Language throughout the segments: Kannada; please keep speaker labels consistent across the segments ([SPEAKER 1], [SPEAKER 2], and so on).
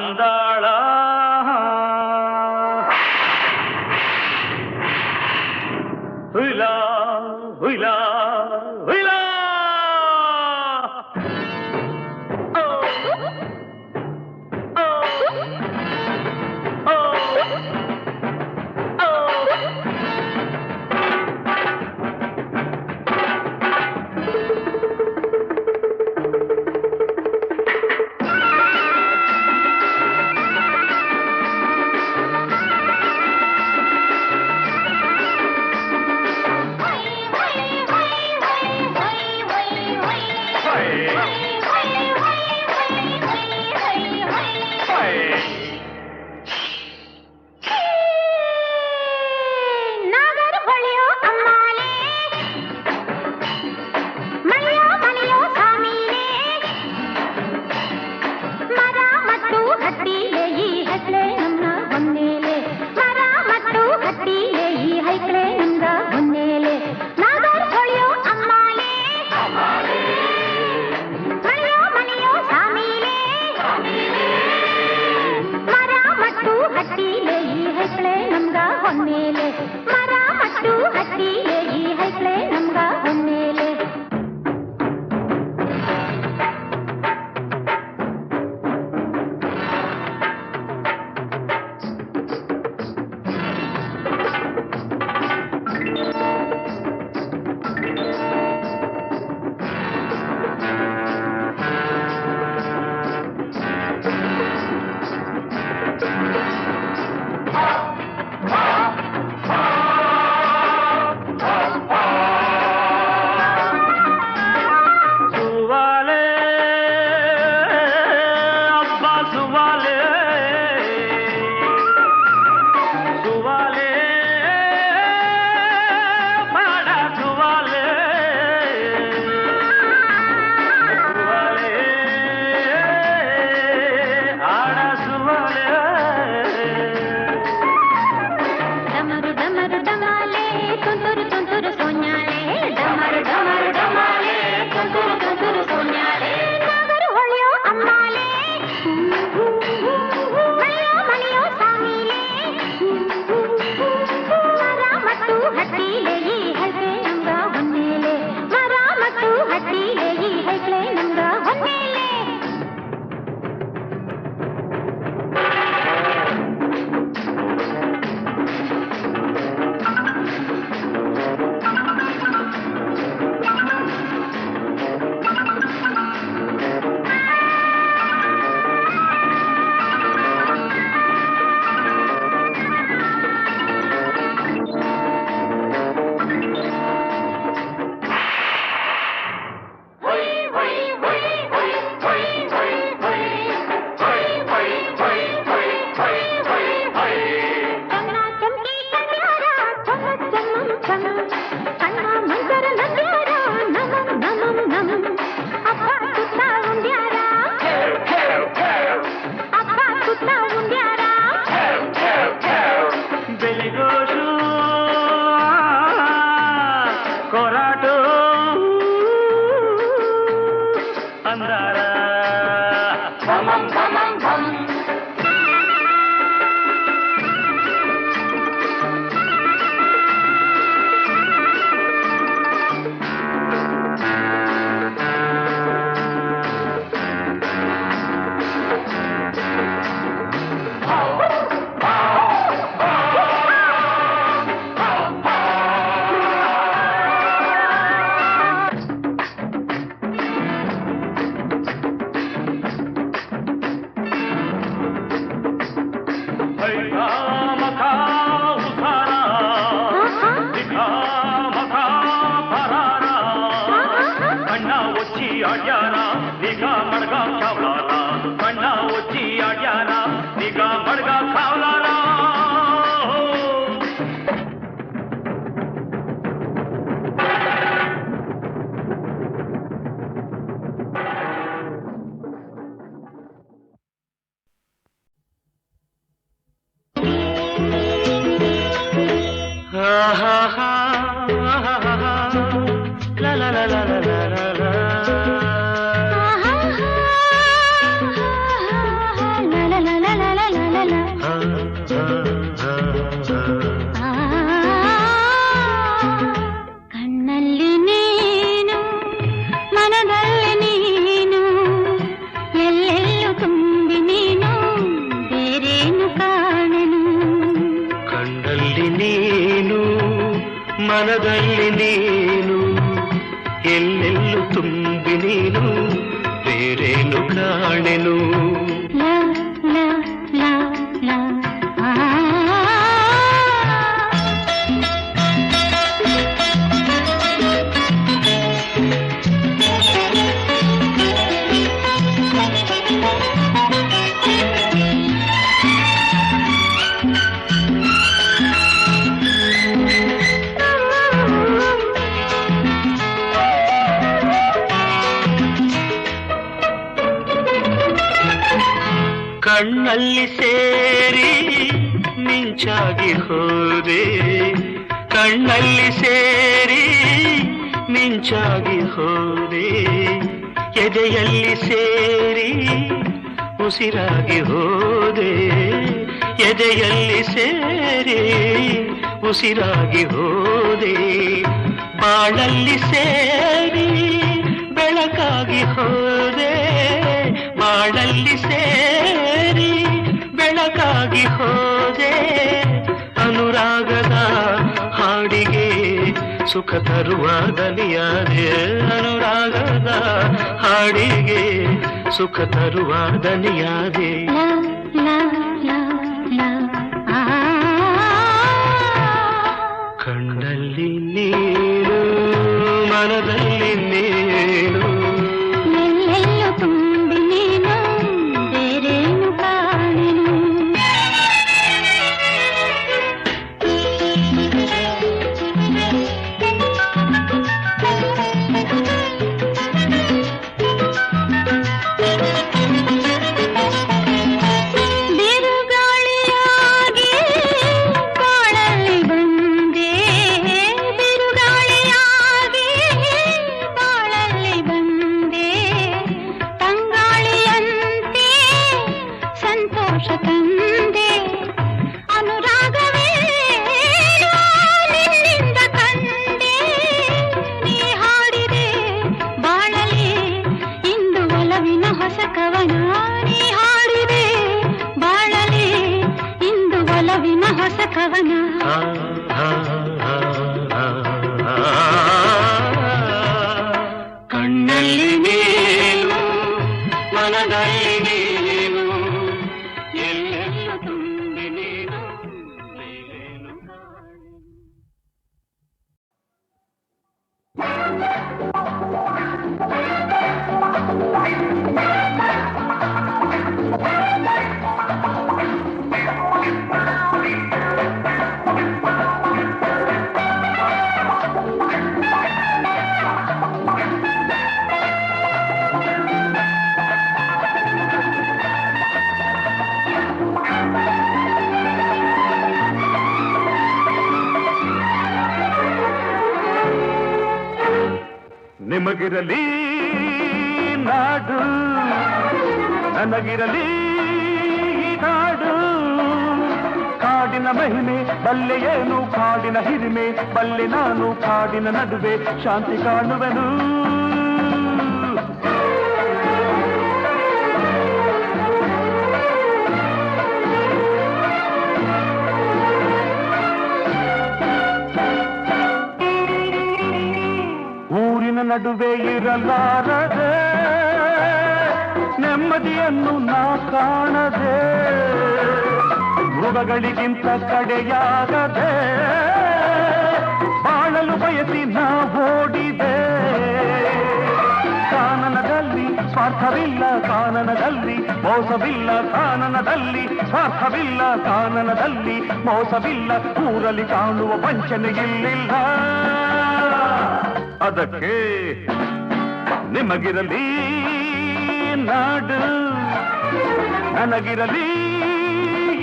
[SPEAKER 1] வந்தாளா Hey,
[SPEAKER 2] ಕಣ್ಣಲ್ಲಿ
[SPEAKER 1] ಸೇರಿ ಮಿಂಚಾಗಿ ಹೋದೆ. ಎದೆಯಲ್ಲಿ ಸೇರಿ ಉಸಿರಾಗಿ ಹೋದೆ. ಎದೆಯಲ್ಲಿ ಸೇರಿ ಉಸಿರಾಗಿ ಹೋದೆ. ಬಾಳಲ್ಲಿ ಸೇರಿ ಬೆಳಕಾಗಿ ಹೋದೆ. ಬಾಳಲ್ಲಿ ಸೇರಿ ಬೆಳಕಾಗಿ ಹೋದೆ. ಸುಖ ತರುವ ದನಿಯಾದೆ ಅನುರಾಗದ ಹಾಡಿಗೆ ಸುಖ ತರುವ ದನಿಯಾದೆ ನಿಮಗಿರಲಿ ನಾಡು. ನನಗಿರಲಿ ನಾಡು. ಕಾಡಿನ ಮಹಿಮೆ ಬಲ್ಲೆಯೇನು ಕಾಡಿನ ಹಿರಿಮೆ, ಬಲ್ಲೆ ನಾನು ಕಾಡಿನ ನಡುವೆ. ಶಾಂತಿ ಕಾಣುವೆನು. ನಡುವೆ ಇರಲಾರದೆ, ನೆಮ್ಮದಿಯನ್ನು ನಾ ಕಾಣದೆ
[SPEAKER 3] ಧ್ರುವಗಳಿಗಿಂತ ಕಡೆಯಾಗದೆ ಬಾಳಲು ಬಯಸಿ ನಾ ಓಡಿದೆ. ಕಾನನದಲ್ಲಿ ಸ್ವಾರ್ಥವಿಲ್ಲ, ಕಾನನದಲ್ಲಿ ಮೋಸವಿಲ್ಲ, ಕಾನನದಲ್ಲಿ ಸ್ವಾರ್ಥವಿಲ್ಲ, ಕಾನನದಲ್ಲಿ ಮೋಸವಿಲ್ಲ ಕೂರಲಿ ಕಾಣುವ ವಂಚನೆಗಿಲ್ಲ ಅದಕ್ಕೆ ನಿಮಗಿರಲಿ ನಾಡು, ನನಗಿರಲಿ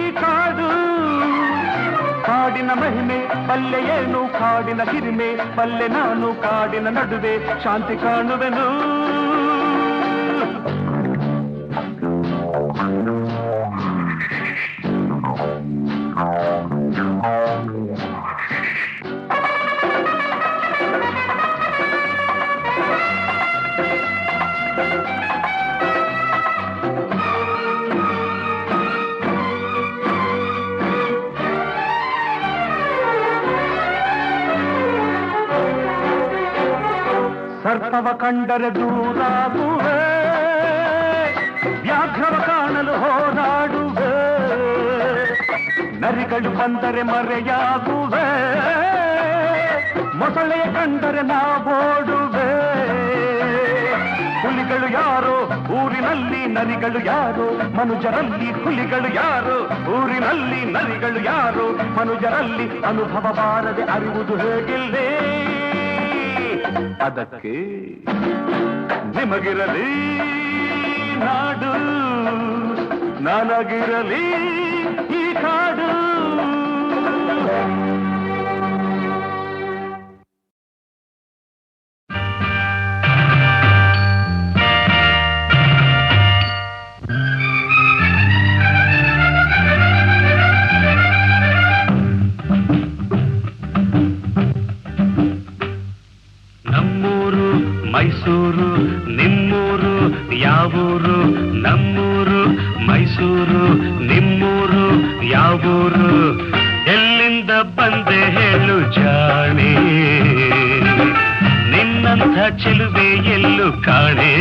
[SPEAKER 3] ಈ ಕಾಡು. ಕಾಡಿನ ಮಹಿಮೆ, ಪಲ್ಲೆ ಏನು? ಕಾಡಿನ ಹಿರಿಮೆ, ಪಲ್ಲೆ ನಾನು ಕಾಡಿನ ನಡುವೆ ಶಾಂತಿ ಕಾಣುವೆನು. ಸರ್ಪವ ಕಂಡರೆ ದೂರಾಗುವೆ ವ್ಯಾಘ್ರವ ಕಾಣಲು ಹೋರಾಡುವೆ. ನರಿಗಳು ಬಂದರೆ ಮರೆಯಾಗುವೆ, ಮೊಸಳೆಯ ಕಂಡರೆ ನಾವೋಡುವೆ ಹುಲಿಗಳು ಯಾರೋ, ಊರಿನಲ್ಲಿ ನರಿಗಳು ಯಾರು, ಮನುಜರಲ್ಲಿ ಹುಲಿಗಳು ಯಾರು, ಊರಿನಲ್ಲಿ ನರಿಗಳು ಯಾರು, ಮನುಜರಲ್ಲಿ ಅನುಭವ ಬಾರದೆ ಅರಿವುದು ಹೇಗಿಲ್ಲೇ? ಅದಕ್ಕೆ ನಿಮಗಿರಲಿ ನಾಡು ನನಗಿರಲಿ ಈ ಕಾಡು.
[SPEAKER 1] ಮೈಸೂರು, ನಿಮ್ಮೂರು, ಯಾವೂರು, ನಮ್ಮೂರು, ಮೈಸೂರು, ನಿಮ್ಮೂರು, ಯಾವೂರು. ಎಲ್ಲಿಂದ ಬಂದೆ ಹೇಳು ಜಾಣೆ. ನಿನ್ನಂಥ ಚೆಲುವೆ ಎಲ್ಲು ಕಾಣೆ.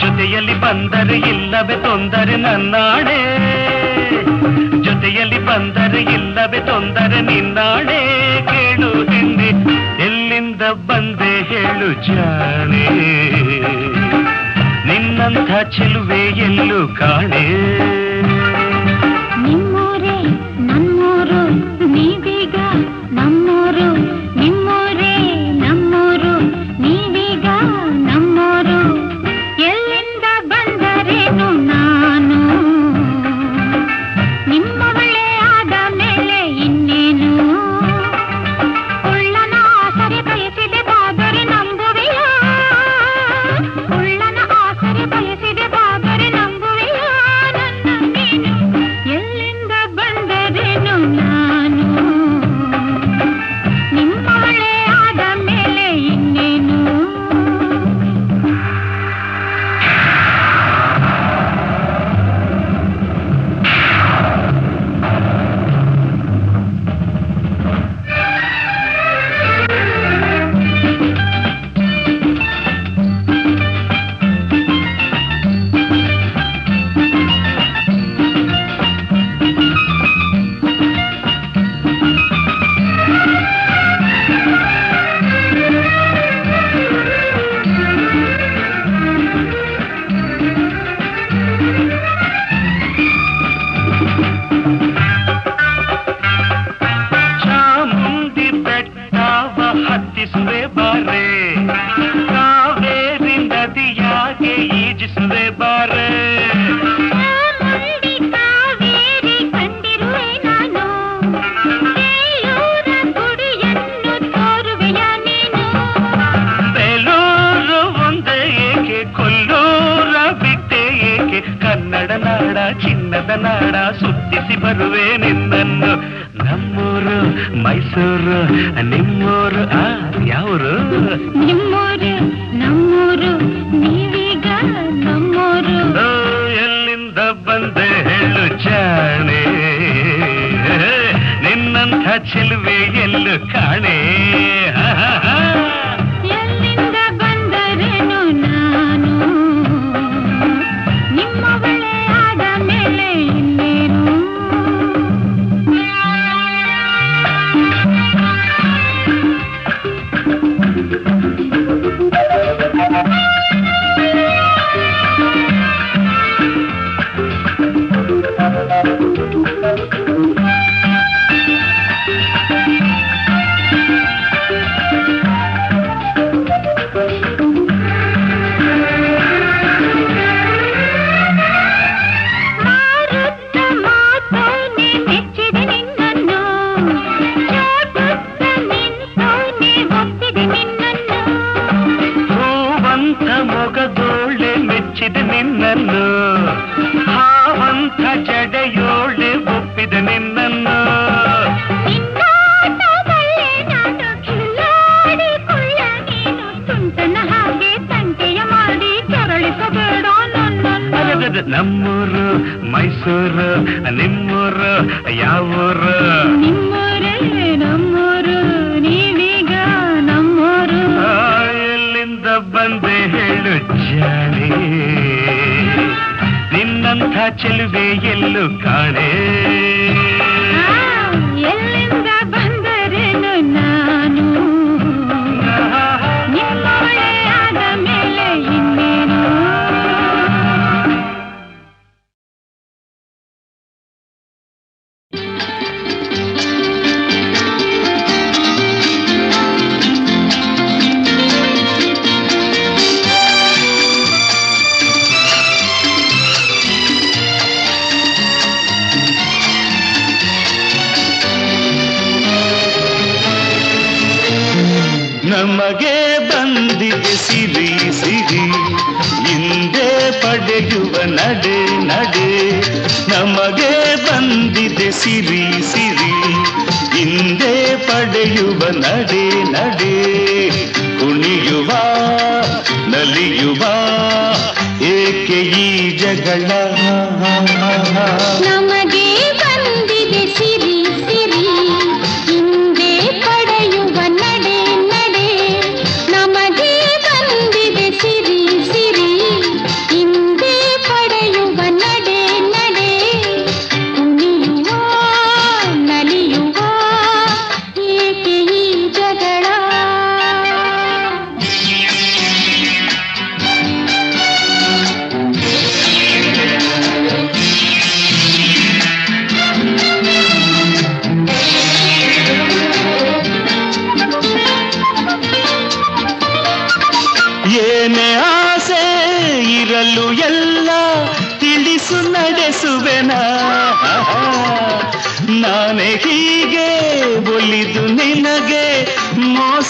[SPEAKER 1] ಜೊತೆಯಲ್ಲಿ ಬಂದರೆ ಇಲ್ಲವೇ ತೊಂದರೆ ನನ್ನಾಣೆ. ಜೊತೆಯಲ್ಲಿ ಬಂದರೆ ಇಲ್ಲವೇ ತೊಂದರೆ ನಿನ್ನಾಣೆ. ಕೇಳು ಹಿಂದೆ ಎಲ್ಲಿಂದ ಬಂದೆ ಹೇಳು ಜಾಣೆ ನಿನ್ನಂಥ ಚೆಲುವೆ ಎಲ್ಲೂ ಕಾಣೆ ಬರುವೆ ನಿನ್ನನ್ನು. ನಮ್ಮೂರು ಮೈಸೂರು ನಿಮ್ಮೂರು ಆ ಯಾವರು?
[SPEAKER 2] ನಿಮ್ಮೂರು ನಿನ್ನನ್ನು
[SPEAKER 4] திகழ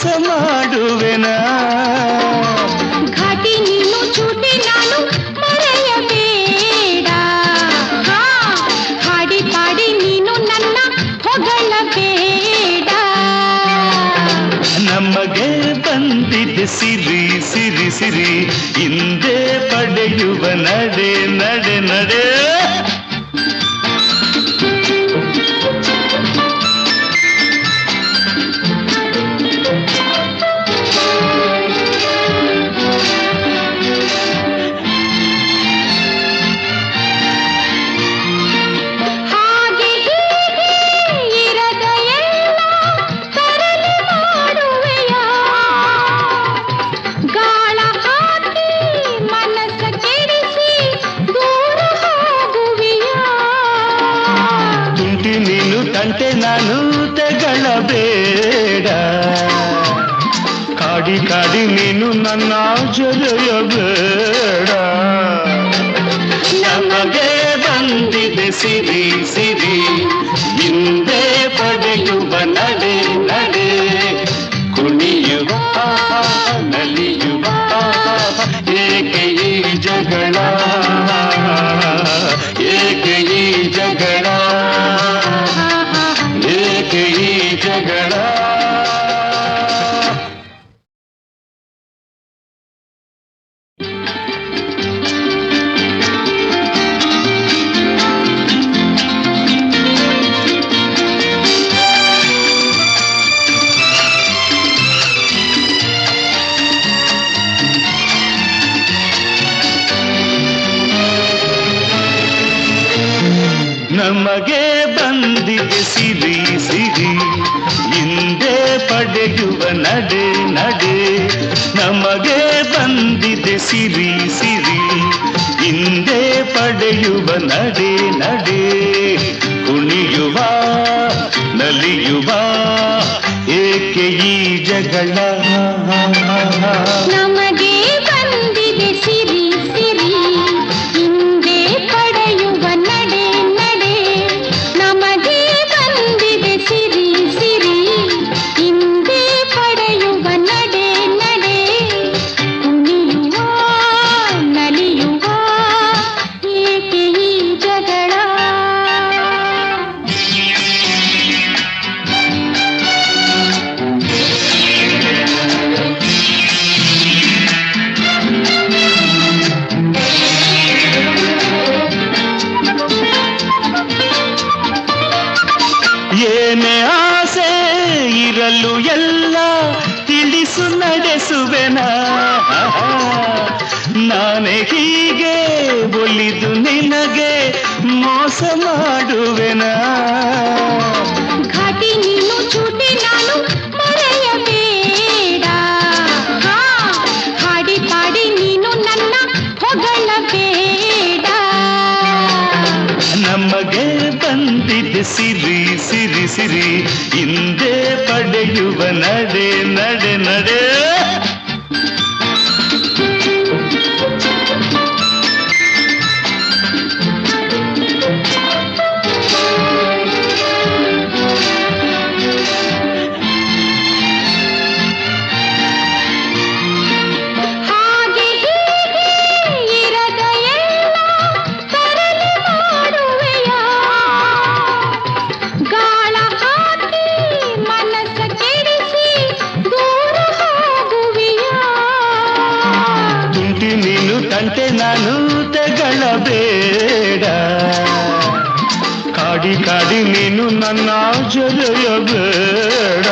[SPEAKER 4] ಕೆಲಸ ಮಾಡುವೆನ
[SPEAKER 2] ಘಟಿ ನೀನು ಚೂಟಿ ನಾನು ಮರೆಯಬೇಡ ಹಾಡಿ ಪಾಡಿ ನೀನು ನನ್ನ ಹೊಗಳಬೇಡ
[SPEAKER 4] ನಮಗೆ ಬಂದಿದೆ ಸಿರಿ ಸಿರಿ ಸಿರಿ ಹಿಂದೆ ಪಡೆಯುವ ನಡೆ ನಡೆ ನಡೆ ಸಿರಿ ಹಿಂದೆ ಪಡೆಯುವ ನಡೆ ನಡೆ ನಮಗೆ ಬಂದಿದೆ ಸಿರಿ ಸಿರಿ. ಹಿಂದೆ ಪಡೆಯುವ ನಡೆ ನಡೆ. ನಮಗೆ ಬಂದಿದೆ ಸಿರಿ ಸಿರಿ. ಹಿಂದೆ ಪಡೆಯುವ ನಡೆ ನಡೆ. ಕುಣಿಯುವ, ನಲಿಯುವ, ಏಕೆ ಈ ಜಗಳ?
[SPEAKER 2] ನಮ್ಮ സിരി സിരി സിരി. ഇന്ത്യ
[SPEAKER 4] പടയുവ നടേ നടേ നടേ. ಬೇಡ. ಕಾಡಿ ಕಾಡಿ ನೀನು ನನ್ನ ಜೊತೆಯಬೇಡ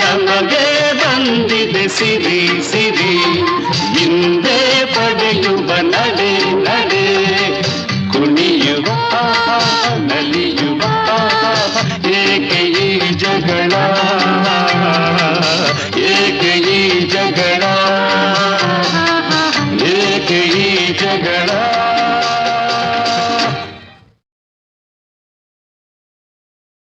[SPEAKER 4] ನಮಗೆ ಬಂದಿದೆ ಸಿರಿ.